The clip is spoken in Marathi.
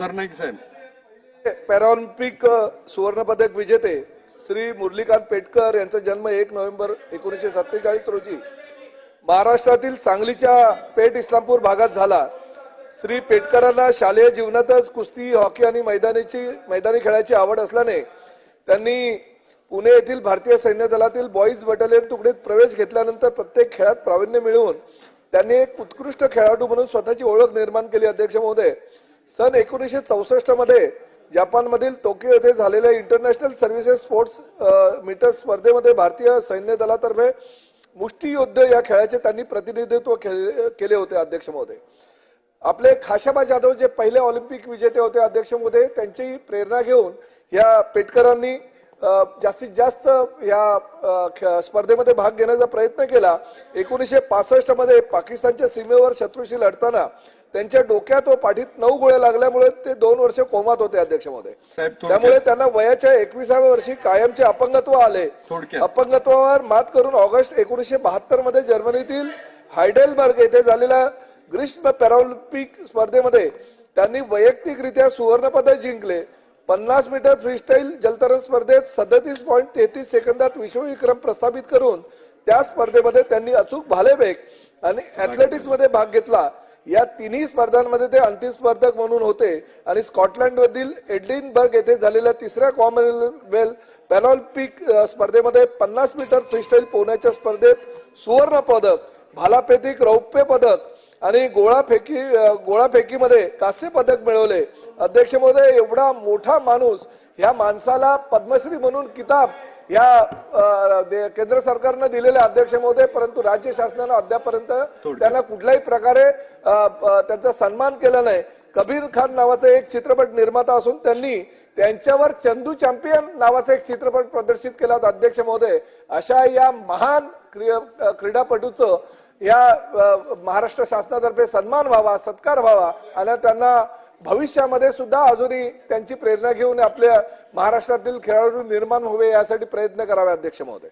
सरनाईक साहेब? पॅराऑलिम्पिक सुवर्णपदक विजेते श्री मुरलीकांत पेटकर यांचा जन्म एक नोव्हेंबर एकोणीसशे सत्तेचाळीस रोजी महाराष्ट्रातील सांगलीच्या पेठ इस्लामपूर भागात झाला. श्री पेटकरांना शालेय जीवनातच कुस्ती हॉकी आणि मैदानीची मैदानी खेळाची आवड असल्याने त्यांनी पुणे येथील भारतीय सैन्य दलातील बॉईज बटालियन तुकडीत प्रवेश घेतल्यानंतर प्रत्येक खेळात प्रावीण्य मिळवून त्यांनी एक उत्कृष्ट खेळाडू म्हणून स्वतःची ओळख निर्माण केली. अध्यक्ष महोदय सन एकोणीसशे चौसष्टमध्ये जपानमधील टोकियो येथे झालेल्या इंटरनॅशनल सर्व्हिसेस स्पोर्ट्स मीटर स्पर्धेमध्ये भारतीय सैन्य दलातर्फे मुष्टियुद्ध या खेळाचे त्यांनी प्रतिनिधित्व केले केले होते अध्यक्ष महोदय. आपले खाशाबा जाधव जे पहिले ऑलिम्पिक विजेते होते अध्यक्ष महोदय त्यांची प्रेरणा घेऊन या पेटकरांनी जास्तीत जास्त या स्पर्धेमध्ये भाग घेण्याचा प्रयत्न केला. एकोणीसशे पासष्टमध्ये पाकिस्तानच्या सीमेवर शत्रूशी लढताना त्यांच्या डोक्यात व पाठीत नऊ गोळ्या लागल्यामुळे ते दोन वर्ष कोमात होते अध्यक्ष महोदय त्यामुळे त्यांना वयाच्या एकविसाव्या वर्षी कायमचे अपंगत्व आले. अपंगत्वावर मात करून ऑगस्ट एकोणीसशे बहात्तरमध्ये जर्मनीतील हायडेलबर्ग येथे झालेल्या ग्रीष्म पॅरालिम्पिक स्पर्धेमध्ये त्यांनी वैयक्तिकरित्या सुवर्ण पदक जिंकले. पन्नास मीटर फ्रीस्टाईल जलतरण स्पर्धेत सदतीस पॉईंट तेहतीस सेकंदात विश्वविक्रम प्रस्थापित करून त्या स्पर्धेमध्ये त्यांनी अचूक भालेफेक आणि अथलेटिक्समध्ये भाग घेतला. या तिन्ही स्पर्धांमध्ये ते अंतिम स्पर्धक म्हणून होते. आणि स्कॉटलंड मधील एडलिनबर्ग येथे झालेल्या तिसऱ्या कॉमनवेल्थ पॅरालिम्पिक स्पर्धेमध्ये पन्नास मीटर फ्रीस्टाईल पोहण्याच्या स्पर्धेत सुवर्ण पदक भालाफेकीत रौप्य पदक आणि गोळाफेकी गोळाफेकीमध्ये कांस्य पदक मिळवले. अध्यक्ष महोदय एवढा मोठा माणूस ह्या माणसाला पद्मश्री म्हणून किताब या केंद्र सरकारनं दिलेले अध्यक्ष महोदय परंतु राज्य शासनानं अद्यापर्यंत त्यांना कुठल्याही प्रकारे त्यांचा सन्मान केला नाही. कबीर खान नावाचा एक चित्रपट निर्माता असून त्यांनी त्यांच्यावर चंदू चॅम्पियन नावाचा एक चित्रपट प्रदर्शित केला होता अध्यक्ष महोदय. अशा या महान क्रीडापटूचं या महाराष्ट्र शासनातर्फे सन्मान व्हावा सत्कार व्हावा आणि त्यांना भविष्यामध्ये सुद्धा अजूनही त्यांची प्रेरणा घेऊन आपल्या महाराष्ट्रातील खेळाडू निर्माण व्हावे यासाठी प्रयत्न करावे अध्यक्ष महोदय.